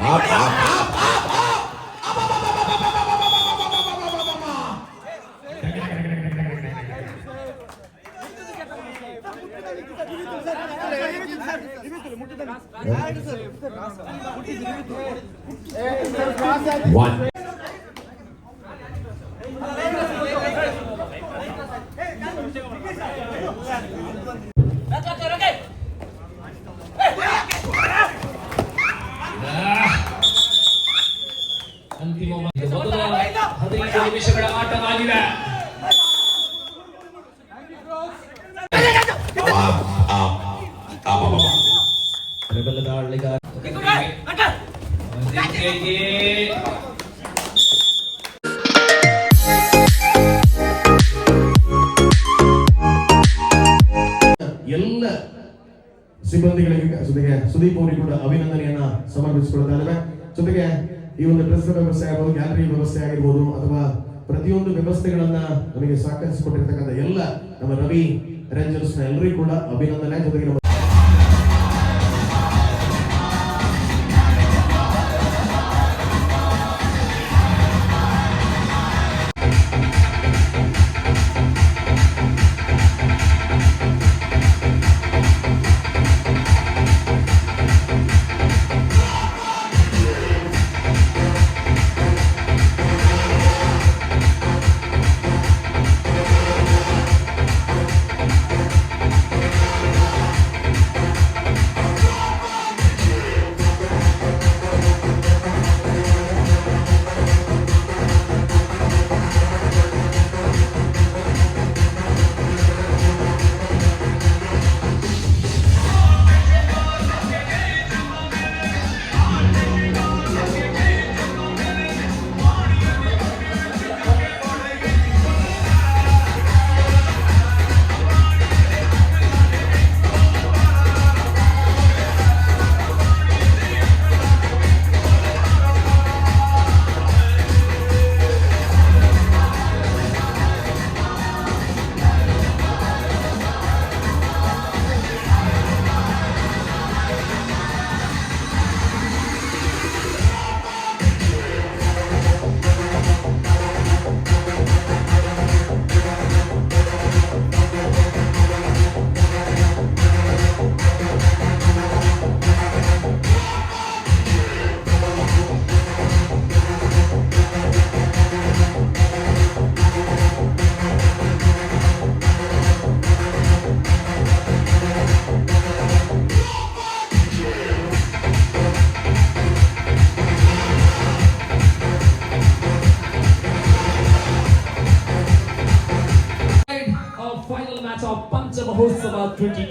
啊啊 ಸಿಬ್ಬಂದಿಗಳಿಗೆ ಜೊತೆಗೆ ಸುದೀಪ್ ಅವರಿಗೆ ಕೂಡ ಅಭಿನಂದನೆಯನ್ನ ಸಮರ್ಪಿಸಿಕೊಳ್ತಾ ಇದ್ದೇವೆ ಜೊತೆಗೆ ಈ ಒಂದು ಡ್ರೆಸ್ ವ್ಯವಸ್ಥೆ ಆಗಿರ್ಬೋದು ಗ್ಯಾಲರಿ ವ್ಯವಸ್ಥೆ ಆಗಿರ್ಬೋದು, ಅಥವಾ ಪ್ರತಿಯೊಂದು ವ್ಯವಸ್ಥೆಗಳನ್ನ ನಮಗೆ ಸಹಕರಿಸಿಕೊಟ್ಟಿರ್ತಕ್ಕಂಥ ಎಲ್ಲ ನಮ್ಮ ರವಿ ರೇಂಜರ್ಸ್ ಎಲ್ಲರಿಗೂ ಕೂಡ ಅಭಿನಂದನೆ. ಜೊತೆಗೆ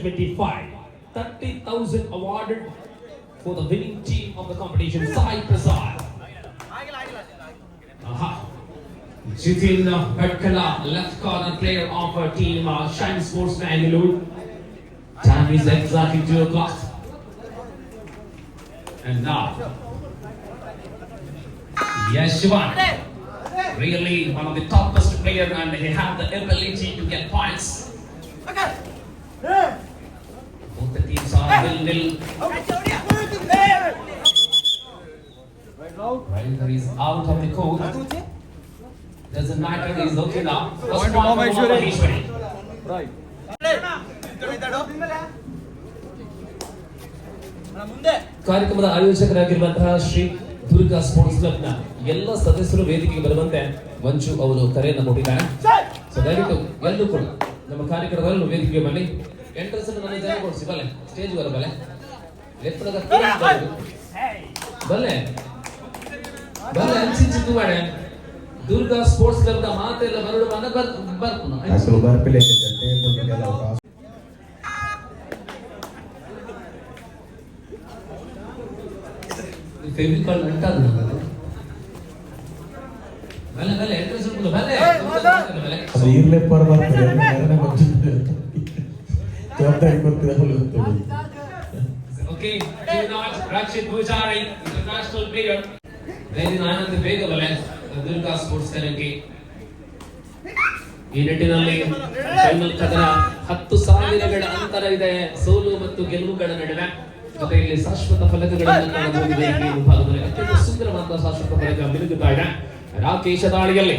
2025. 30,000 awarded for the winning team of the competition, Sai Prasad. Aha. Jitin Bhatkala, left corner player of our team, uh, Shine Sports Bangalore. Time is exactly 2 o'clock. And now, yes, Really one of the toppest player and he have the ability to get points. Both the teams are nil nil. Rider is out of the court. Doesn't matter, he's okay now. First point for Maheshwari. ಕಾರ್ಯಕ್ರಮದ ಆಯೋಜಕರಾಗಿರುವಂತಹ Shri Durga sports ಕ್ಲಬ್ನ ಎಲ್ಲ ಸದಸ್ಯರು ವೇದಿಕೆಗೆ ಬರುವಂತೆ ಮಂಜು ಅವರು ಕರೆಯನ್ನು ಕೊಟ್ಟಿದ್ದಾರೆ so ದಯವಿಟ್ಟು ಎಲ್ಲರೂ ಕೂಡ ನಮ್ಮ ಕಾರ್ಯಕ್ರಮದಲ್ಲೂ ವೇದಿಕೆಗೆ ಬನ್ನಿ ಎಂಟ್ರೆನ್ಸ್ ಅನ್ನು ನನಗೆ ಜಾಗ ಕೊಡಿಸಿ ಬಲೆ ಸ್ಟೇಜ್ ಬರ ಬಲೆ ಲೆಫ್ಟ್ ಅದ ಬಲೆ ಬಲೆ ಅಂಚಿಂಚಿ ಮಾಡೆ ದುರ್ಗಾ ಸ್ಪೋರ್ಟ್ಸ್ ಕ್ಲಬ್ ದ ಮಾತೆಲ್ಲ ಬರಡು ಬಂದ ಬರ್ತು ಅಸಲು ಬರ್ಪಿಲೆ ಫೆವಿಕಾಲ್ ಅಂಟಾದ ನನಗೆ ಬಲೆ ಬಲೆ ಎಂಟ್ರೆನ್ಸ್ ಬಲೆ ಅದು ಇರ್ಲೆ ಪರ್ ಬರ್ತದೆ ಜವಾಬ್ದಾರಿ ರಾಹುಲ್ ಗೊತ್ತಿದೆ Okay, do not Rakshit Bhujari, international player. ಬೇಗವಲೆ ದುರ್ಗಾ ಸ್ಪೋರ್ಟ್ಸ್ ಕರೆಂಗೆ ಈ ನಿಟ್ಟಿನಲ್ಲಿ ಫೈನಲ್ ಕದನ ಹತ್ತು ಸಾವಿರಗಳ ಅಂತರ ಇದೆ. ಸೋಲು ಮತ್ತು ಗೆಲುವುಗಳ ನಡುವೆ. ಜೊತೆಯಲ್ಲಿ ಶಾಶ್ವತ ಫಲಕಗಳನ್ನು ಕಾಣಬಹುದು. ವೇದಿಕೆಯ ಮುಂಭಾಗದಲ್ಲಿ ಅತ್ಯಂತ ಸುಂದರವಾದ ಶಾಶ್ವತ ಫಲಕ ಮಿನುಗುತ್ತಾ ಇದೆ ರಾಕೇಶ ದಾಳಿಯಲ್ಲಿ.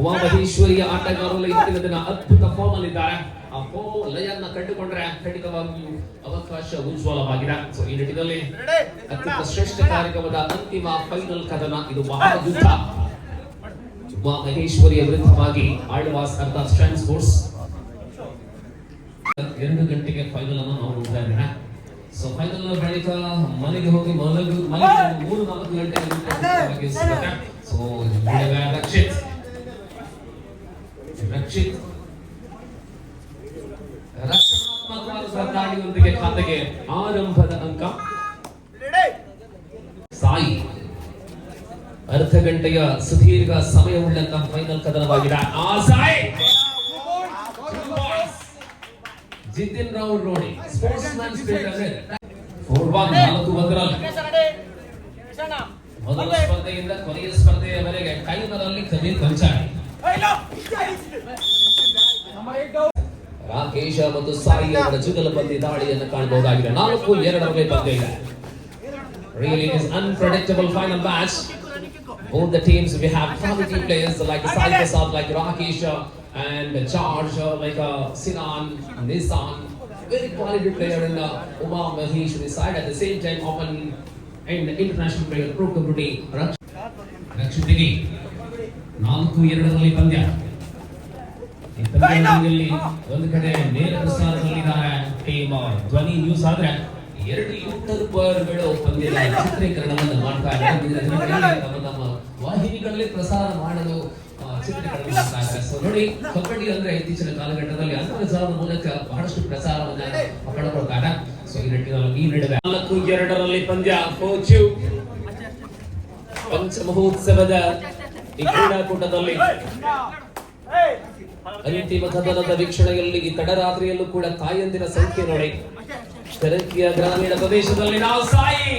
ಉಮಾಮಹೇಶ್ವರಿಯ ಆಟಗಾರರು ಇಂದಿನ ದಿನ ಅದ್ಭುತ ಫಾರ್ಮ್ ಅಲ್ಲಿದ್ದಾರೆ. ಆ ಫಾರ್ಮ್ ಲಯನ್ನ ಕಂಡುಕೊಂಡ್ರೆ ಖಂಡಿತವಾಗಿಯೂ ಅವಕಾಶ ಉಜ್ವಲವಾಗಿದೆ. ಸೊ ಈ ನಿಟ್ಟಿನಲ್ಲಿ ಅತ್ಯಂತ ಶ್ರೇಷ್ಠ ಕಾರ್ಯಕ್ರಮದ ಅಂತಿಮ ಫೈನಲ್ ಕದನ ಇದು ಬಹಳ ಯುದ್ಧ ಉಮಾಮಹೇಶ್ವರಿಯ ವಿರುದ್ಧವಾಗಿ ಆಳ್ವಾಸ್ ಅರ್ಥಾತ್ ಸ್ಟ್ಯಾಂಡ್ ಸ್ಪೋರ್ಟ್ಸ್. ಎರಡು ಗಂಟೆಗೆ ಫೈನಲ್ ಅನ್ನು ನಾವು ನೋಡ್ತಾ ಇದ್ದೇವೆ. ಸೊ ಫೈನಲ್ ಬಳಿಕ ಮನೆಗೆ ಹೋಗಿ ಮಲಗು ಮಲಗಿ ಮೂರು ನಾಲ್ಕು ಗಂಟೆ ಸೊ ರಕ್ಷಿತ್. ರಕ್ಷಣಾತ್ಮಕವಾದ ದಾಳಿಯೊಂದಿಗೆ ಖಾತೆಗೆ ಆರಂಭದ ಅಂಕ ಸಾಯಿ. ಅರ್ಧ ಗಂಟೆಯ ಸುದೀರ್ಘ ಸಮಯವುಳ್ಳಂತಹ ಫೈನಲ್ ಕದನವಾಗಿದೆ. ಆ ಸಾಯಿ! ಜಿತಿನ್ ರಾವ್ ರೋಣಿ ಸ್ಪೋರ್ಟ್ಸ್ ಮ್ಯಾನ್ ಮೊದಲ ಸ್ಪರ್ಧೆಯಿಂದ ಕೊನೆಯ ಸ್ಪರ್ಧೆಯವರೆಗೆ ಕೈಮರಲ್ಲಿ ಕಲಿ ಕಂಚಾಡಿ ರಾಕೇಶ ಮತ್ತು ಸಾಯಿ ಅವರ ಜುಗಲಬಂದಿ ದಾಳಿಯನ್ನು ಕಾಣಬಹುದಾಗಿದೆ ನಾಲ್ಕು ಎರಡರಲ್ಲಿ ಪಂದ್ಯ ಇದೆ Really, it is unpredictable final match. Both the teams, we have quality players like Sai Prasad, like Rakesh, uh, and George, uh, like uh, Sinan, Nissan. Very quality player in the Uma Maheshwari side. At the same time, often in the international player, Pro Kabaddi, ರಕ್ಷಿತಿಗೆ ನಾಲ್ಕು ಎರಡರಲ್ಲಿ ಪಂದ್ಯ. ಒಂದು ಕಡೆ ನೇರ ಪ್ರಸಾರದಲ್ಲಿದ್ದಾರೆ team ಧ್ವನಿ news ಆದ್ರೆ ಎರಡು ಯೂಟ್ಯೂಬರ್ಗಳು ಪಂದ್ಯದ ಚಿತ್ರೀಕರಣವನ್ನು ಮಾಡ್ತಾ ಇದ್ದಾರೆ. ನಮ್ಮ ವಾಹಿನಿಗಳಲ್ಲಿ ಪ್ರಸಾರ ಮಾಡಲು ನೋಡಿ ಕಬಡ್ಡಿ ಅಂದ್ರೆ ಇತ್ತೀಚಿನ ಕಾಲಘಟ್ಟದಲ್ಲಿ ಅಂತರ್ಜಾಲದ ಮೂಲಕ ಬಹಳಷ್ಟು ಪ್ರಸಾರವನ್ನ ಪಡೆದುಕೊಳ್ತಾರೆ ಸೊ ಈ ನಿಟ್ಟಿನಲ್ಲಿ ಈ ನಡುವೆ ನಾಲ್ಕು ಎರಡರಲ್ಲಿ ಪಂದ್ಯ ಪಂಚಮಹೋತ್ಸವದ ಪಂಚ ಮಹೋತ್ಸವದ ಈ ಕ್ರೀಡಾಕೂಟದಲ್ಲಿ ಅಂತಿಮ ಕದನದ ವೀಕ್ಷಣೆಯಲ್ಲಿ ಈ ತಡರಾತ್ರಿಯಲ್ಲೂ ಕೂಡ ತಾಯಂದಿನ ಸಂಖ್ಯೆ ನೋಡಿ. ಶರಕಿಯ ಗ್ರಾಮೀಣ ಪ್ರದೇಶದಲ್ಲಿ ನಾವು ಸಾಯಿ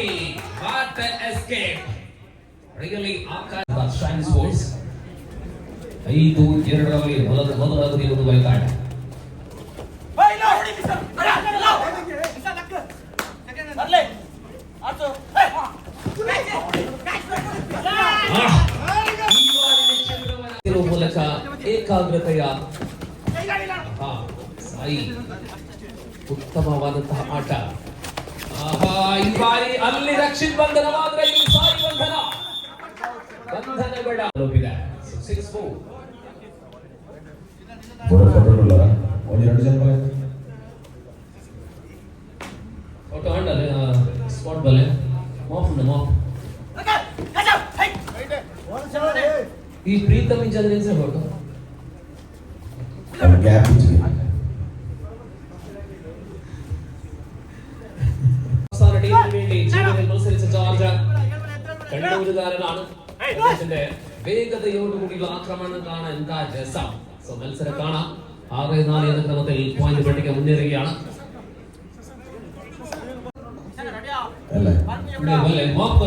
ವಾಟ್ ಎಸ್ಕೇಪ್. ರಿಯಲಿ ಆಕಾಶ ಶೈನ್ ಸ್ಪೋರ್ಟ್ಸ್. ಐದು ಎರಡರಲ್ಲಿ ಮೊದಲ ಮೊದಲಾದ್ರಿ ಒಂದು ಇದೆ ಆಹ್! ಈ ಬಾರಿ ನಿಶ್ಚಿತವನ್ನ ಇರುವ ಮೂಲಕ ಏಕಾಗ್ರತೆಯ ಆಹಾ, ಸಾಯಿ ಉತ್ತಮವಾದಂತಹ ಆಟ ಆಹಾ ಈ ಬಾರಿ ಅಲ್ಲಿ ರಕ್ಷಿತ್ ಬಂಧನವಾದ್ರೆ ಇಲ್ಲಿ ಸಾಯಿ ಬಂಧನ ಬಂಧನಗಳ ಲೋಪಿದೆ ಸಿಕ್ಸ್ ಫೋರ್ ಕೊಟ್ಟಿಲ್ಲ ಒಂದು ಎರಡು ಜನ ಬರತ್ತೆ ಫೋಟೋ ಹಂಡಲ್ಲ ಸ್ಪಾಟ್ ಬಲ್ಲೆ ಮಾಫ್ ಉಂಟು ಮಾಫ್ ಈ ಪ್ರೀತಮ್ ಇಂಚಾದ್ರೆ ಏನ್ ಫೋಟೋ ಒಂದು ಗ್ಯಾಪ್ ಇತ್ತು ಅವಸಾನ ಟೀಮಿಗೆ വേണ്ടി ಜೀವನದಲ್ಲಿ ಮತ್ಸರಿಸಿದ ಜಾರ್ಜ್ കണ്ണൂരുകാരനാണ് അദ്ദേഹത്തിന്റെ വേഗതയോടുകൂടിയുള്ള ആക്രമണങ്ങളാണ് എന്താ രസം സോ മത്സരം കാണാം ആറ് നാല് എന്ന ക്രമത്തിൽ പോയിന്റ് പട്ടിക മുന്നേറുകയാണ് ಅಲ್ಲ ഇവിടെ വല്ലേ മാപ്പ്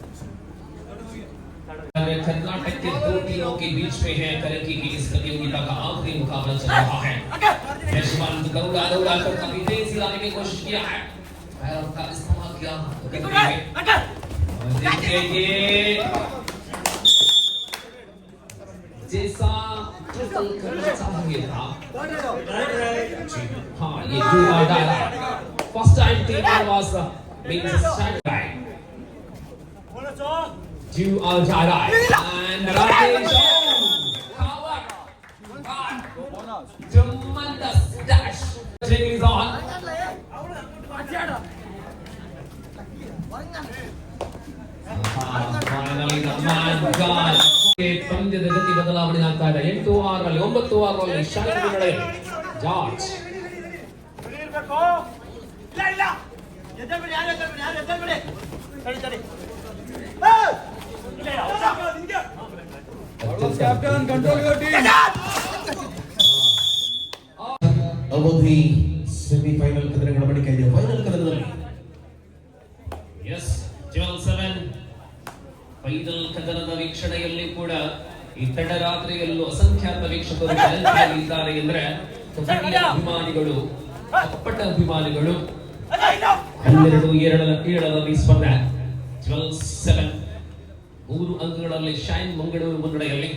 कर्नाटक के दो टीमों के बीच में है तरक्की की इस प्रतियोगिता का आखिरी मुकाबला चल रहा है। यशवंत दौड़ा दौड़ा कर काफ़ी तेज़ी लाने की कोशिश किया है। पैरों का इस्तेमाल किया देखिए जैसा करना चाहिए था हाँ। ये और डाला first time team was means second time You are Jara and Rakesh. Power. God. Tremendous dash. Jingle is on. Ah, Finally, the man God. ಪಂದ್ಯದ ಗತಿ ಬದಲಾವಣೆ ಆಗ್ತಾ ಇದೆ ಎಂಟು ಆರರಲ್ಲಿ ಒಂಬತ್ತು ಆರರಲ್ಲಿ ಶಾಲೆಗೆ ನಡೆಯಲಿ ಜಾರ್ಜ್ ಕ್ಯಾಪ್ಟನ್ ಕಂಟ್ರೋಲ್ ಅವಧಿ ಸೆಮಿಫೈನಲ್ ಕದನಗಳ ಬಳಿಕ ಇದೆ. ಫೈನಲ್ ಕದನದಲ್ಲಿ. ಎಸ್ ಟ್ವೆಲ್ ಸೆವೆನ್ ಫೈನಲ್ ಕದನದ ವೀಕ್ಷಣೆಯಲ್ಲಿ ಕೂಡ ಈ ತಡರಾತ್ರಿಯಲ್ಲೂ ಅಸಂಖ್ಯಾತ ವೀಕ್ಷಕರು ಇದ್ದಾರೆ ಎಂದ್ರೆ ಅಭಿಮಾನಿಗಳು, ಅಪ್ಪಟ ಅಭಿಮಾನಿಗಳು, ಹನ್ನೆರಡು, ಏಳರ ಏಳರಲ್ಲಿ ಸ್ಪರ್ಧೆ. ಟ್ವೆಲ್ ಸೆವೆನ್ ಮೂರು ಅಂಕಗಳಲ್ಲಿ ಶೈನ್ ಮಂಗಳೂರು ಮುನ್ನಡೆಯಲ್ಲಿ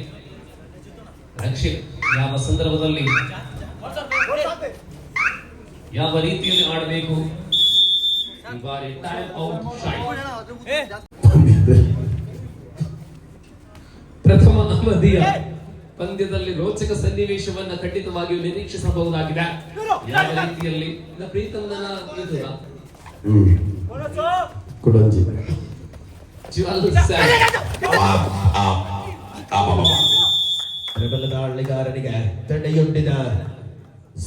ರಕ್ಷಿತ್ ಯಾವ ಸಂದರ್ಭದಲ್ಲಿ? ಯಾವ ರೀತಿಯಲ್ಲಿ ಆಡಬೇಕು? ಈ ಬಾರಿ ಟೈಮ್ ಪ್ರಥಮ ಅವಧಿಯ ಪಂದ್ಯದಲ್ಲಿ ರೋಚಕ ಸನ್ನಿವೇಶವನ್ನ ಖಂಡಿತವಾಗಿಯೂ ನಿರೀಕ್ಷಿಸಬಹುದಾಗಿದೆ. ಯಾವ ರೀತಿಯಲ್ಲಿ? ಪ್ರೀತಂದನ ಇದುದ ಹ್ಮ್ ಕುಡಂಜಿ ಜ್ವಾಲ್ ಸ್ಯಾಮ್. ಪ್ರಬಲ ದಾಳಿಗಾರನಿಗೆ ತಡೆಯೊಡ್ಡಿದ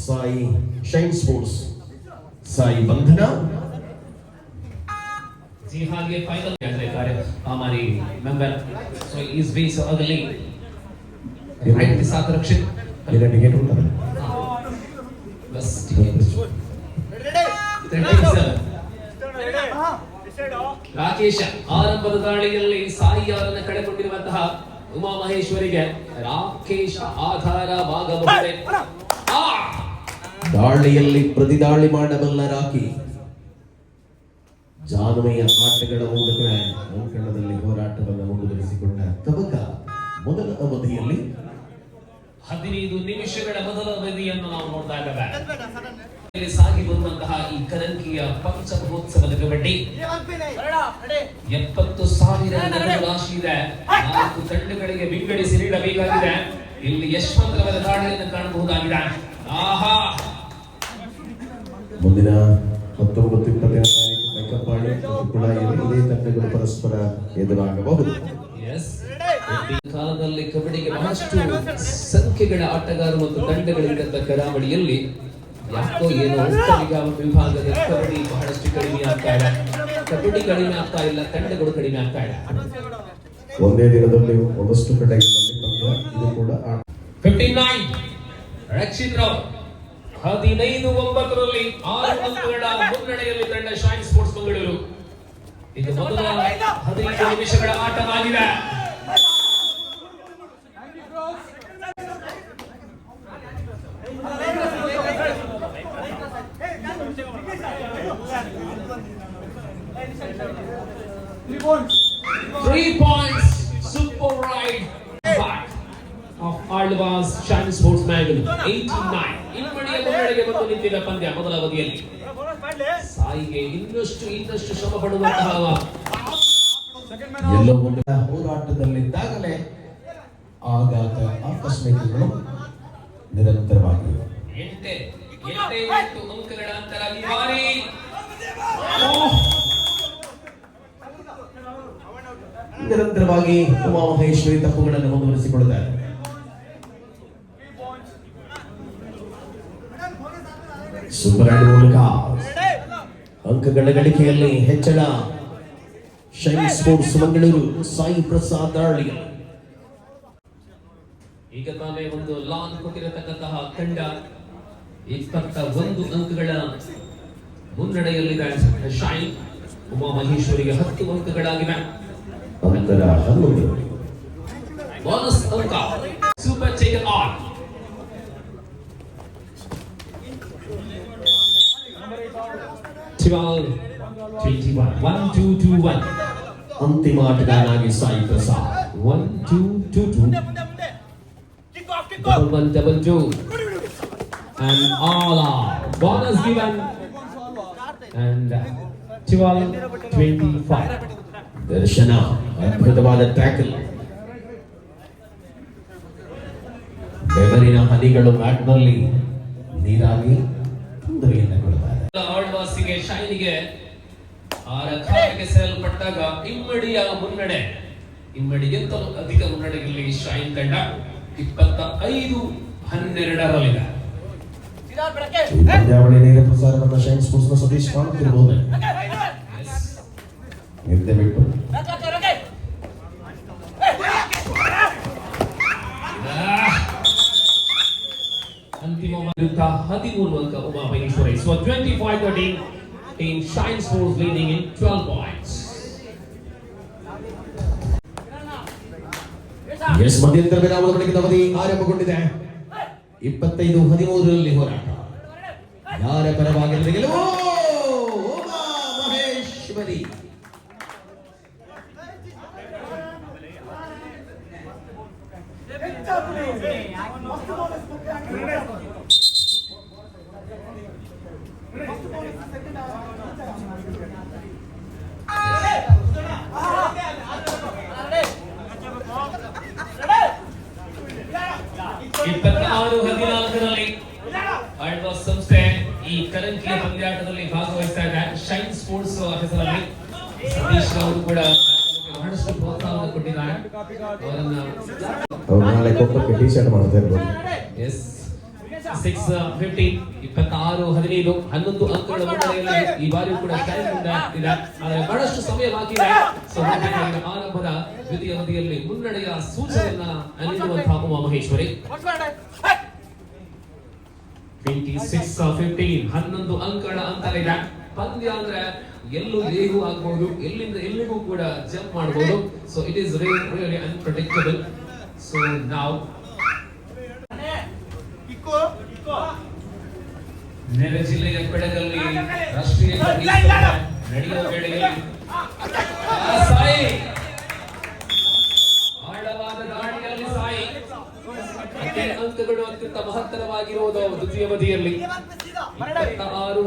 ಸಾಯಿ ಶೈನ್ ಸ್ಪೋರ್ಟ್ಸ್ ಸಾಯಿ ಬಂಧನ जी हाँ ये फाइनल कैसे कार्य हमारी मेंबर सो इस बीच अगली राइट के साथ रक्षित ಈಗ ಟಿಕೆಟ್ ಉಂಟಲ್ಲ बस ठीक है Thirty seven. ರಾಕೇಶ ಆರಂಭದ ದಾಳಿಯಲ್ಲಿ ಸಾಯಿಯಾರನ್ನ ಕಳೆಕೊಂಡಿರುವಂತಹ ಉಮಾ ಮಹೇಶ್ವರಿಗೆ ರಾಕೇಶ ಆಧಾರವಾಗಬಹುದೇ! ದಾಳಿಯಲ್ಲಿ ಪ್ರತಿದಾಳಿ ಮಾಡಬಲ್ಲ ರಾಕಿ ಜಾನುವೆಯ ಆಟಗಳ ಮೂಲಕ ಅಂಕಣದಲ್ಲಿ ಹೋರಾಟವನ್ನು ಮುಂದುವರಿಸಿಕೊಂಡ ತಬಕ ಮೊದಲ ಅವಧಿಯಲ್ಲಿ ಹದಿನೈದು ನಿಮಿಷಗಳ ಮೊದಲ ಅವಧಿಯನ್ನು ನಾವು ನೋಡ್ತಾ ಇದ್ದೇವೆ. ಸಾಗಿ ಬಂದಂತಹ ಈ ಕರಂಕಿಯ ಪಂಚಮಹೋತ್ಸವದ ಕಬಡ್ಡಿ ಎಪ್ಪತ್ತು ಸಾವಿರ ರಾಶಿ ಇದೆ. ನಾಲ್ಕು ತಂಡಗಳಿಗೆ ವಿಂಗಡಿಸಿ ನೀಡಬೇಕಾಗಿದೆ. ಇಲ್ಲಿ ಯಶವಂತರವರ ದಾಳಿಯನ್ನು ಕಾಣಬಹುದಾಗಿದೆ. ಆಹಾ! ಮುಂದಿನ ಹತ್ತೊಂಬತ್ತು ತಾರೀಕು ಇದೇ ತಂಡಗಳು ಪರಸ್ಪರ ಎದುರಾಗಬಹುದು. ಎಸ್ ಈ ಕಾಲದಲ್ಲಿ ಕಬಡ್ಡಿಗೆ ಬಹಳಷ್ಟು ಸಂಖ್ಯೆಗಳ ಆಟಗಾರರು ಮತ್ತು ತಂಡಗಳಿದ್ದಂತ ಕರಾವಳಿಯಲ್ಲಿ ಯಾಕೋ ಏನೋ ಈಗ ವಿಭಾಗ- ವಿಭಾಗದ ಕಬಡ್ಡಿ ಬಹಳಷ್ಟು ಕಡಿಮೆ ಆಗ್ತಾ ಇಲ್ಲ ಕಬಡ್ಡಿ ಕಡಿಮೆ ಆಗ್ತಾ ಇಲ್ಲ ತಂಡಗಳು ಕಡಿಮೆ ಆಗ್ತಾ ಇಲ್ಲ ಒಂದೇ ದಿನದಲ್ಲಿ ಒಂದಷ್ಟು ಕಡೆಗಳಲ್ಲಿ ಇದು ಕೂಡ ಫಿಫ್ಟಿ ನೈನ್ ರಕ್ಷಿತ್ ರಾವ್. ಹದಿನೈದು ಒಂಬತ್ತರಲ್ಲಿ ಆರು ಅಂಕಗಳ ಮುನ್ನಡೆಯಲ್ಲಿ ತಂಡ ಸ್ಪೋರ್ಟ್ಸ್ ಮಂಗಳೂರು ಇದು ಮೊದಲ ಹದಿನೈದು ನಿಮಿಷಗಳ ಆಟವಾಗಿದೆ. Three points, super ride back of Aldwas Shine Sports Magazine, 89. ಇಮ್ಮಡಿಯ ಮುನ್ನಡೆಗೆ ಬಂದು ನಿಂತಿದ್ದ ಪಂದ್ಯ ಮೊದಲ ಅವಧಿಯಲ್ಲಿ. ಸಾಯಿಗೆ ಇನ್ನಷ್ಟು ಇನ್ನಷ್ಟು ಶ್ರಮ ಪಡುವಂತಹ ಎಲ್ಲೋ ಹೋರಾಟದಲ್ಲಿದ್ದಾಗಲೇ ಆಘಾತ ಆಕಸ್ಮಿಕಗಳು ನಿರಂತರವಾಗಿವೆ ಎಂಟೆ ಎಂಟೇ ಎಂಟು ಅಂಕಗಳ ಅಂತರ ಈ ಬಾರಿ ನಿರಂತರವಾಗಿ ಉಮಾ ಮಹೇಶ್ವರಿ ತಪ್ಪುಗಳನ್ನು ಮುಂದುವರಿಸಿಕೊಳ್ಳುತ್ತಾರೆ. ಸೂಪರ್ ಆಡ್ ಮೂಲಕ ಅಂಕಗಳ ಗಳಿಕೆಯಲ್ಲಿ ಹೆಚ್ಚಳ. ಶೈನ್ ಸ್ಪೋರ್ಟ್ಸ್ ಮಂಗಳೂರು ಸಾಯಿ ಪ್ರಸಾದ್ ದಾಳಿ ಈಗ ತಾನೇ ಒಂದು ಲಾನ್ ಕೊಟ್ಟಿರತಕ್ಕಂತಹ ತಂಡ ಇಪ್ಪತ್ತ ಒಂದು ಅಂಕಗಳ ಮುನ್ನಡೆಯಲ್ಲಿದೆ ಶಾಯಿ ಉಮಾ ಮಹೇಶ್ವರಿಗೆ ಹತ್ತು ಅಂಕಗಳಾಗಿವೆ. മഹത്തരായ ബോണസ് നമുക്ക് super take on Twelve, twenty-one. One, two, two, one. Antima Taganagi Sai Prasad. One, two, two, two. Double one, double two. And all. Bonus given. And twelve, twenty-five. ದರ್ಶನ ಅದ್ಭುತವಾದ ಟ್ಯಾಕಲ್ ಬೆವರಿನ ಹನಿಗಳು ಮ್ಯಾಟ್ನಲ್ಲಿ ನೀರಾಗಿ ತೊಂದರೆಯನ್ನು ಕೊಡುತ್ತಾರೆ ಆಳ್ವಾಸಿಗೆ ಶೈನಿಗೆ ಆ ಖಾತೆಗೆ ಸೇರಲ್ಪಟ್ಟಾಗ ಇಮ್ಮಡಿಯ ಮುನ್ನಡೆ. ಇಮ್ಮಡಿಗಿಂತಲೂ ಅಧಿಕ ಮುನ್ನಡೆಯಲ್ಲಿ ಶೈನ್ ತಂಡ ಇಪ್ಪತ್ತ ಐದು ಹನ್ನೆರಡರಲ್ಲಿದೆ ಪಂದ್ಯಾವಳಿ ನೇರ ಪ್ರಸಾರವನ್ನು ಶೈನ್ ಸ್ಪೋರ್ಟ್ಸ್ನ ಸತೀಶ್ ಕಾಣುತ್ತಿರಬಹುದು ನಿದ್ದೆ ಬಿಟ್ಟು ವಿರುದ್ಧ ಹದಿಮೂರು ಅಂಕ Uma Maheshwari so twenty five thirteen team shine sports leading in twelve points S ಮಧ್ಯಂತರ ವಿರಾಮದ ಬಳಿಕ ಅವಧಿ ಆರಂಭಗೊಂಡಿದೆ ಇಪ್ಪತ್ತೈದು ಹದಿಮೂರರಲ್ಲಿ ಹೋರಾಟ ಯಾರ ಪರವಾಗಿರಲಿ ಗೆಲುವು ಉಮಾ ಮಹೇಶ್ವರಿ ಇಪ್ಪತ್ತಾರು ಹದಿನಾಲ್ಕರಲ್ಲಿ ಆಳ್ವಾಸ್ ಸಂಸ್ಥೆ ಈ ಕರಂಕಿಯ ಪಂದ್ಯಾಟದಲ್ಲಿ ಭಾಗವಹಿಸ್ತಾ ಇದೆ. ಶೈನ್ ಸ್ಪೋರ್ಟ್ಸ್ ಹೆಸರಲ್ಲಿ ಸತೀಶ್ ಅವರು ಕೂಡ ಬಹಳಷ್ಟು ಪ್ರೋತ್ಸಾಹವನ್ನು ಕೊಟ್ಟಿದ್ದಾರೆ. ಅವರನ್ನ ಅವ್ರು ನಾಳೆ ಕೊಪ್ಪಕ್ಕೆ ಟಿ ಶರ್ಟ್ ಮಾಡ್ತಾ ಇರ್ಬೋದು ಎಸ್ ಸಿಕ್ಸ್ ಫಿಫ್ಟಿ ಇಪ್ಪತ್ತಾರು, ಹದಿನೈದು, ಹನ್ನೊಂದು ಅಂಕಗಳ ಮುನ್ನಡೆಯಲ್ಲಿ ಈ ಬಾರಿ ಕೂಡ ಆದರೆ ಬಹಳಷ್ಟು ಸಮಯ ಬಾಕಿ ಇದೆ. ಸೊ ಆರಂಭದ ದ್ವಿತೀಯ ಅವಧಿಯಲ್ಲಿ ಮುನ್ನಡೆಯ ಸೂಚನೆಯನ್ನ ನೀಡುವಂತಹ Uma Maheshwari. Twenty six fifteen ಹನ್ನೊಂದು ಅಂಕಗಳ ಅಂತರ ಇದೆ. ಪಂದ್ಯ ಅಂದ್ರೆ ಎಲ್ಲೂ ಹೇಗೂ ಆಗ್ಬಹುದು ಎಲ್ಲಿಂದ ಎಲ್ಲಿಗೂ ಕೂಡ ಜಂಪ್ ಮಾಡಬಹುದು so it is really unpredictable so ನಾವು ನೆರೆ ಜಿಲ್ಲೆಯ ಬೆಳಗಲ್ಲಿ ರಾಷ್ಟ್ರೀಯ ನಡೆಯುವ ವೇಳೆಯಲ್ಲಿ ಸಾಯಿ. ಆಳವಾದ ದಾಳಿಯಲ್ಲಿ ಸಾಯಿ. ಅಂಕಗಳು ಅತ್ಯಂತ ಮಹತ್ತರವಾಗಿರುವುದು ದ್ವಿತೀಯ ಅವಧಿಯಲ್ಲಿ ಆರು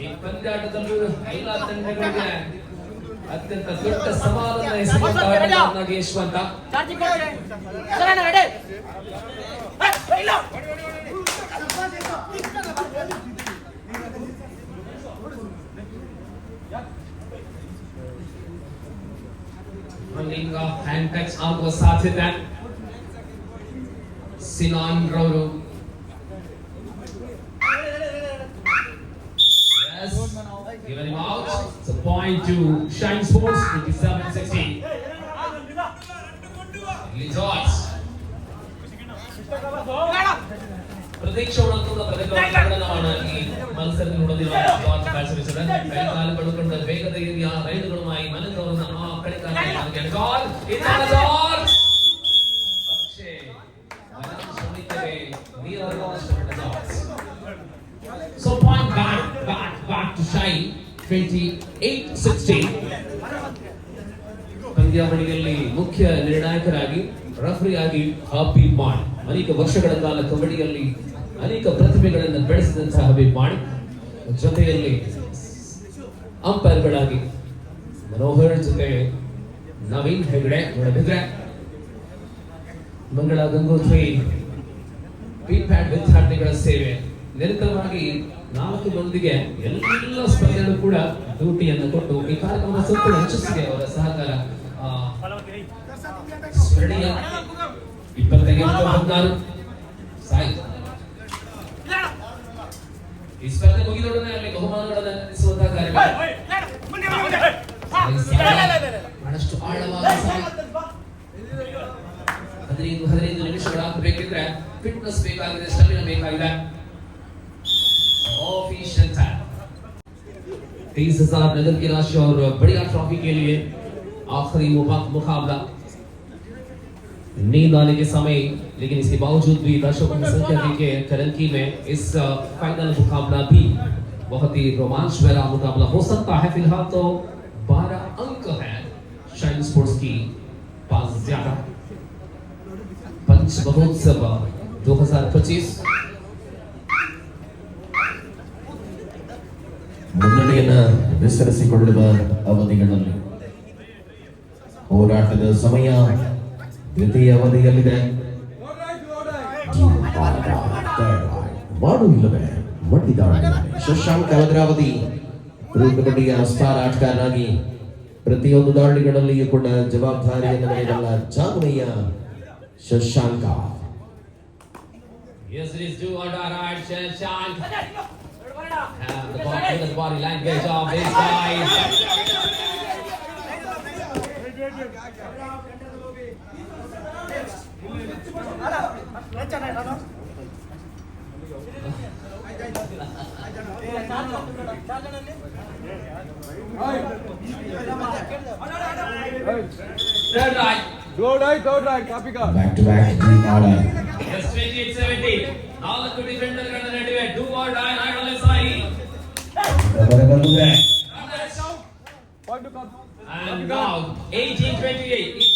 ಈ ಪಂದ್ಯಾಟದಲ್ಲೂ ಎಲ್ಲ ತಂಡಗಳಿಗೆ ಅತ್ಯಂತ ದೊಡ್ಡ ಸವಾಲನ್ನ ಎಸಗುತ್ತಾರೆ Yashwant Rolling of handcuffs out was started then. Sinon Roro. Yes, given him out. It's a point to Shine Sports, 57-16. Lee പ്രതീക്ഷ ഉണർത്തുന്ന പ്രതിപ്രവർത്തനമാണ് ഈ മത്സരത്തിലൂടെ കാഴ്ചവെച്ചത് കൈകാലം എടുക്കൊണ്ട് വേഗതയേറിയ റൈഡുകളുമായി മനസ്സോർന്ന ആ കളിക്കാരനെ കാണിക്കാൻ ഗോൾ ഇതാണ് ഗോൾ പക്ഷേ വരാൻ ശ്രമിക്കവേ നീറ So point back, back, back to shine. 28-16. ಪಂದ್ಯಾವಳಿಯಲ್ಲಿ ಮುಖ್ಯ ನಿರ್ಣಾಯಕರಾಗಿ ರೆಫರಿ ಆಗಿ ಹಾಪಿ ಮಾಡ್ ಅನೇಕ ವರ್ಷಗಳ ಕಾಲ ಕಬಡ್ಡಿಯಲ್ಲಿ ಅನೇಕ ಪ್ರತಿಭೆಗಳನ್ನು ಬೆಳೆಸಿದಂತಹ ಹಬೀಬ್ ಮಾಡಿ ಜೊತೆಯಲ್ಲಿ ಅಂಪೈರ್ಗಳಾಗಿ ಮನೋಹರ್ ಜೊತೆ ನವೀನ್ ಹೆಗಡೆ ನೋಡಬಿದ್ರೆ ಮಂಗಳ ಗಂಗೋತ್ರಿ ಪ್ಯಾಡ್ ವಿದ್ಯಾರ್ಥಿಗಳ ಸೇವೆ. ನಿರಂತರವಾಗಿ ನಾಲ್ಕು ಮಂದಿಗೆ ಎಲ್ಲ ಸ್ಪರ್ಧೆಗಳು ಕೂಡ ಡ್ಯೂಟಿಯನ್ನು ಕೊಟ್ಟು ಈ ಕಾರ್ಯಕ್ರಮ ಸಂಪೂರ್ಣ ಅವರ ಸಹಕಾರ ಇಪ್ಪತ್ತೈದು ಹದಿನಾರು ಸಾಯಿ. ಈ ಸ್ಪರ್ಧೆ ಮುಗಿದೊಡನೆ ಅಲ್ಲಿ ಬಹುಮಾನಗಳನ್ನು ಅಂದಿಸುವಂತಹ ಕಾರ್ಯಕ್ರಮ ಸಾಯಿ, ಸಾಯಿ. ಬಹಳಷ್ಟು ಆಳವಾದ ಸಾಯಿ ಹದಿನೈದು ಹದಿನೈದು ನಿಮಿಷಗಳಾಗಬೇಕಿದ್ರೆ ಫಿಟ್ನೆಸ್ ಬೇಕಾಗಿದೆ ಸ್ಟಮಿನ ಬೇಕಾಗಿದೆ ऑफिशियल टाइम तेईस हजार नगर की राशि और बढ़िया ट्रॉफी के लिए आखिरी मुका- मुकाबला नींद आने के समय लेकिन इसके बावजूद भी दर्शकों की संख्या देखिए करंकी में इस अ, फाइनल मुकाबला भी बहुत ही रोमांच भरा मुकाबला हो सकता है फिलहाल तो 12 अंक है शाइन स्पोर्ट्स की पास ज्यादा पंच महोत्सव 2025 ಮುನ್ನಡೆಯನ್ನ ವಿಸ್ತರಿಸಿಕೊಳ್ಳುವ ಅವಧಿಗಳಲ್ಲಿ ಹೋರಾಟದ ಸಮಯ ದ್ವಿತೀಯ ಅವಧಿಯಲ್ಲಿದೆ ಮಾಡು ಇಲ್ಲವೇ ಮಟ್ಟಿದಾಳೆ ಶಶಾಂಕ್ ಭದ್ರಾವತಿ ಪ್ರೊ ಕಬಡ್ಡಿಯ ಸ್ಟಾರ್ ಆಟಗಾರನಾಗಿ ಪ್ರತಿಯೊಂದು ದಾಳಿಗಳಲ್ಲಿಯೂ ಕೂಡ ಜವಾಬ್ದಾರಿಯನ್ನು ನಡೆಯಬಲ್ಲ ಜಾಗಮಯ್ಯ Shashank Yes, it is do or die right, Shashank. Have the body, the body language of this guy. Back to back team order Yes, 28 70. ನಾಲ್ಕು ಡಿಫೆಂಡರ್ಗಳ ನಡುವೆ ಡೂ ಆರ್ ಡೈ ಆಡಲು ಸಾಯಿ ಹೊರ ಬಂದ್ರೆ Point to come. And now 18 28 28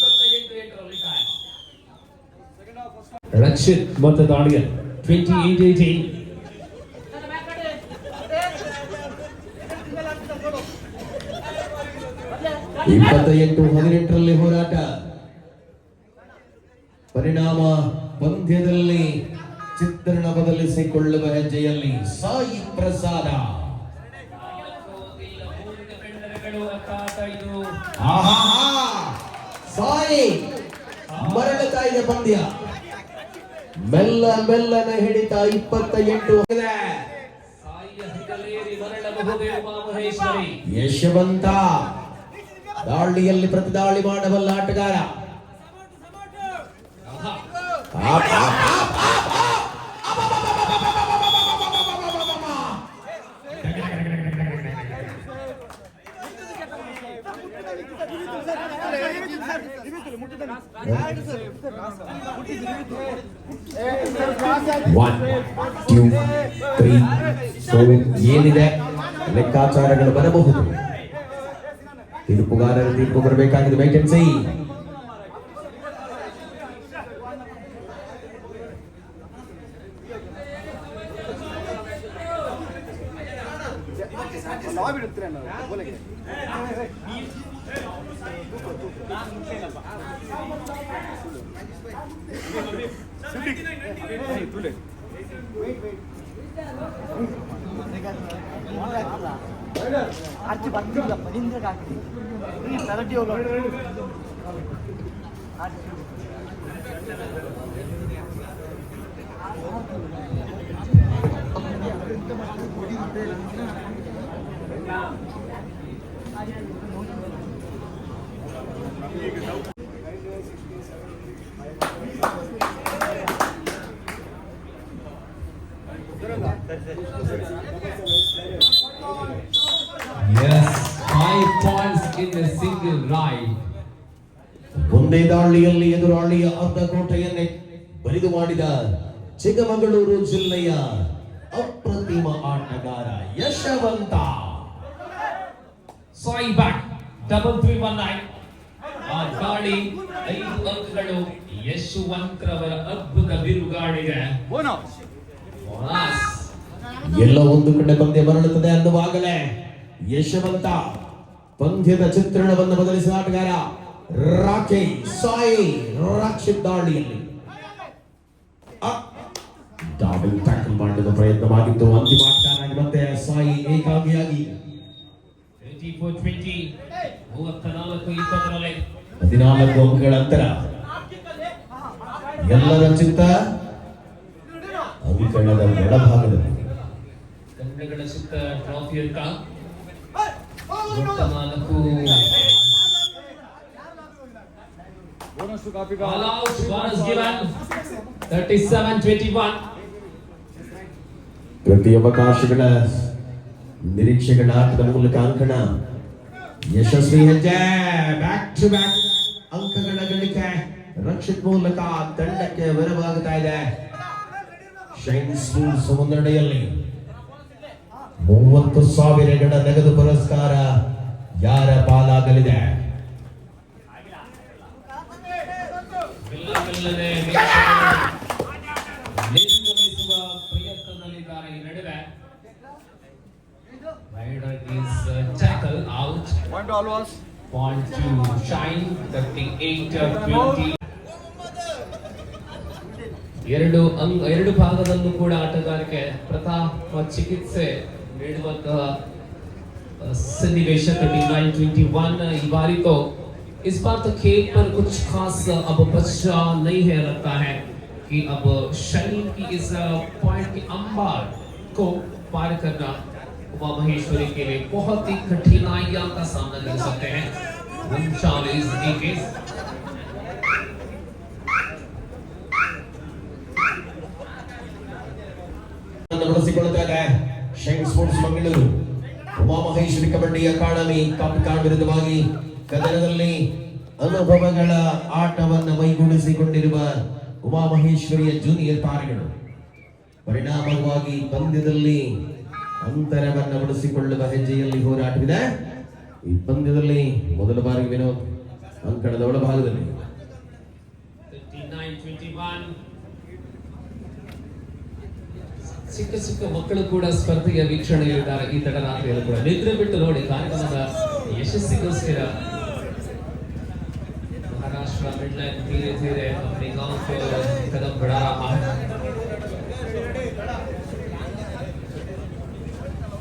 first half. Rakshit ಮತ್ತು ದಾಳಿಯ 28 18 ಇಪ್ಪತ್ತ ಎಂಟು ಹದಿನೆಂಟರಲ್ಲಿ ಹೋರಾಟ. ಪರಿಣಾಮ ಪಂದ್ಯದಲ್ಲಿ ಚಿತ್ರಣ ಬದಲಿಸಿಕೊಳ್ಳುವ ಹೆಜ್ಜೆಯಲ್ಲಿ ಸಾಯಿ ಪ್ರಸಾದ! ಸಾಯಿ ಮರಳುತ್ತಾ ಇದೆ ಪಂದ್ಯ. ಮೆಲ್ಲ ಮೆಲ್ಲನೆ ಹಿಡಿತ ಇಪ್ಪತ್ತ ಎಂಟು ಯಶವಂತ. ದಾಳಿಯಲ್ಲಿ ಪ್ರತಿದಾಳಿ ಮಾಡಬಲ್ಲ ಆಟಗಾರ. ಒನ್ ಟೂ ತ್ರೀ ಫೋರ್ ಏನಿದೆ ಲೆಕ್ಕಾಚಾರಗಳು ಬರಬಹುದು ತೀರ್ಪುಗಾರರ ತೀರ್ಪು ಬರಬೇಕಾಗಿದೆ ವೈಟೆನ್ಸಿ ನಾವ್ ಅರ್ಜಿ ಬರ್ತಿಲ್ಲಪ್ಪ ಹಿಂದೆ ಹಾಕಿ ತರಟಿ ಹೋಗ Yes, in a single ride. ಒಂದೇ ದಾಳಿಯಲ್ಲಿ ಎದುರಾಳಿಯ ಅರ್ಧ ಕೋಟೆಯನ್ನೇ ಬರಿದು ಮಾಡಿದ ಚಿಕ್ಕಮಗಳೂರು ಜಿಲ್ಲೆಯ ಅಪ್ರತಿಮ ಆಟಗಾರ Yashwant Sai back double three one nine ಆ ದಾಳಿ ಐದು ಅಂಕಗಳು ಯಶವಂತ್ರವರ ಅದ್ಭುತ ಬಿರುಗಾಳಿಗೆ ಬೋನಸ್ ಬೋನಸ್. ಎಲ್ಲ ಒಂದು ಕಡೆ ಪಂದ್ಯ ಮರಳುತ್ತದೆ ಅನ್ನುವಾಗಲೇ ಯಶವಂತ ಪಂದ್ಯದ ಚಿತ್ರಣವನ್ನು ಬದಲಿಸಿದ ಆಟಗಾರ ರಾಕೇಶ್ ಸಾಯಿ ರಕ್ಷಿತ್ ಡಬಲ್ ಟ್ಯಾಕಲ್ ಮಾಡುವ ಪ್ರಯತ್ನವಾಗಿತ್ತು. ಅಂತಿಮ ಆಟಗಾರನಾಗಿ ಮತ್ತೆ ಸಾಯಿ ಏಕಾಂಗಿಯಾಗಿ. 24-20, ಮೂವತ್ತ ನಾಲ್ಕು ಇಪ್ಪತ್ತರಲ್ಲಿ ಹದಿನಾಲ್ಕು ಅಂಕಗಳ ಅಂತರ. ಎಲ್ಲರ ಚಿತ್ತ ಅಂಕಣದ ಒಳಭಾಗದಲ್ಲಿ. ಕನ್ನಡಗಳ ಸುತ್ತ ಟ್ರಾಫಿ ಅಂತ ಮೂವತ್ತ ನಾಲ್ಕು bonus to copy All card out, bonus given. 37-21. ಪ್ರತಿ ಅವಕಾಶಗಳ ನಿರೀಕ್ಷೆಗಳ ಆಟದ ಮೂಲಕ ಅಂಕಣ ಯಶಸ್ವಿ ಹೆಜ್ಜೆ ಬ್ಯಾಕ್ ಟು ಬ್ಯಾಕ್ ಅಂಕಗಳ ಗಳಿಕೆ ರಕ್ಷಿತ್ ಮೂಲಕ ತಂಡಕ್ಕೆ ವರವಾಗುತ್ತಾ ಇದೆ ಶೈನ್ ಸ್ಪೂರ್ಸ್ ಮುನ್ನಡೆಯಲ್ಲಿ ಮೂವತ್ತು ಸಾವಿರಗಳ ನಗದು ಪುರಸ್ಕಾರ ಯಾರ ಪಾಲಾಗಲಿದೆ? uh, tackle out. Point Alva's point to shine 38 20 ಎರಡು ಅಂಗ ಎರಡು ಭಾಗದಲ್ಲೂ ಕೂಡ ಆಟಗಾರಿಕೆ ಪ್ರತಾಪ ಚಿಕಿತ್ಸೆ Redmond तो। इस बार तो खेल पर कुछ खास अब बचा नहीं है, लगता है कि अब शहीद की इस पॉइंट की अंबार को पार करना उमा महेश्वरी के लिए बहुत ही कठिनाइयों का सामना कर सकते हैं। ಉಮಾಮಹೇಶ್ವರಿ ಕಬಡ್ಡಿ ಅಕಾಡೆಮಿ ಕಾಪಿಕಾಡ್ ವಿರುದ್ಧವಾಗಿ ಕದನದಲ್ಲಿ ಅನುಭವಗಳ ಆಟವನ್ನು ಮೈಗೂಡಿಸಿಕೊಂಡಿರುವ ಉಮಾಮಹೇಶ್ವರಿಯ ಜೂನಿಯರ್ ತಾರೆಗಳು. ಪರಿಣಾಮವಾಗಿ ಪಂದ್ಯದಲ್ಲಿ ಅಂತರವನ್ನು ಉಳಿಸಿಕೊಳ್ಳುವ ಹೆಜ್ಜೆಯಲ್ಲಿ ಹೋರಾಟವಿದೆ. ಈ ಪಂದ್ಯದಲ್ಲಿ ಮೊದಲ ಬಾರಿಗೆ ವಿನೋದ್ ಅಂಕಣದ ಒಳಭಾಗದಲ್ಲಿ. 59-21. ಚಿಕ್ಕ ಚಿಕ್ಕ ಮಕ್ಕಳು ಕೂಡ ಸ್ಪರ್ಧೆಯ ವೀಕ್ಷಣೆಯಲ್ಲಿದ್ದಾರೆ ಈ ತಡರಾತ್ರಿಯಲ್ಲಿ ಕೂಡ ನಿದ್ರೆ ಬಿಟ್ಟು ನೋಡಿ ಕಾರ್ಯಕ್ರಮದ ಯಶಸ್ಸಿಗೋಸ್ಕರ महाराष्ट्र मिडलैंड धीरे धीरे अपने गांव की ओर कदम बढ़ा रहा है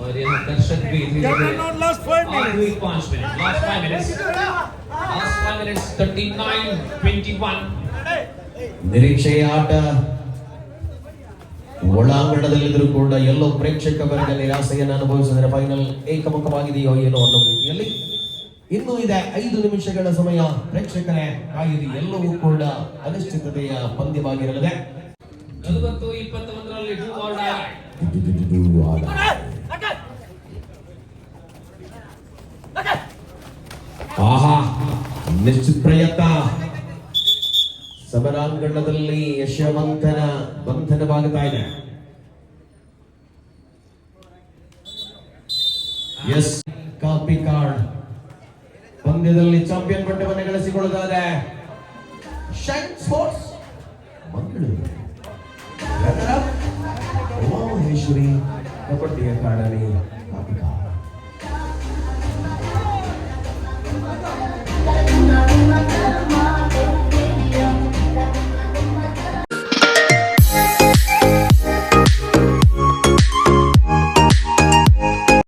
और यहाँ दर्शक भी धीरे धीरे last five आखिरी पांच minute last five minutes last five minutes 39 21 ನಿರೀಕ್ಷೆಯ ಆಟ ಒಳಾಂಗಣದಲ್ಲಿದ್ದರೂ ಕೂಡ ಎಲ್ಲೋ ಪ್ರೇಕ್ಷಕ ವರ್ಗ ನಿರಾಸೆಯನ್ನು ಅನುಭವಿಸಿದರೆ ಫೈನಲ್ ಏಕಮುಖವಾಗಿದೆಯೋ ಏನೋ ಅನ್ನೋ ರೀತಿಯಲ್ಲಿ ಇನ್ನೂ ಇದೆ ಐದು ನಿಮಿಷಗಳ ಸಮಯ. ಪ್ರೇಕ್ಷಕರೇ ಕಾಯಿರಿ ಎಲ್ಲವೂ ಕೂಡ ಅನಿಶ್ಚಿತತೆಯ ಪಂದ್ಯವಾಗಿರಲಿದೆ. ಆಹಾ ನಿಶ್ಚಿತ ಪ್ರಯತ್ನ. ಸಮರಾಂಗಣದಲ್ಲಿ ಯಶವಂತನ ಬಂಧನವಾಗುತ್ತಾ ಇದೆ ಎಸ್ ಕಾಪಿ ಕಾರ್ಡ್ ಪಂದ್ಯದಲ್ಲಿ ಚಾಂಪಿಯನ್ ಪಟ್ಟವನ್ನು ಗಳಿಸಿಕೊಳ್ಳುತ್ತಾರೆ Shine Sports Mangaluru runner up, Umamaheshwari Kabaddi Academy Kapikad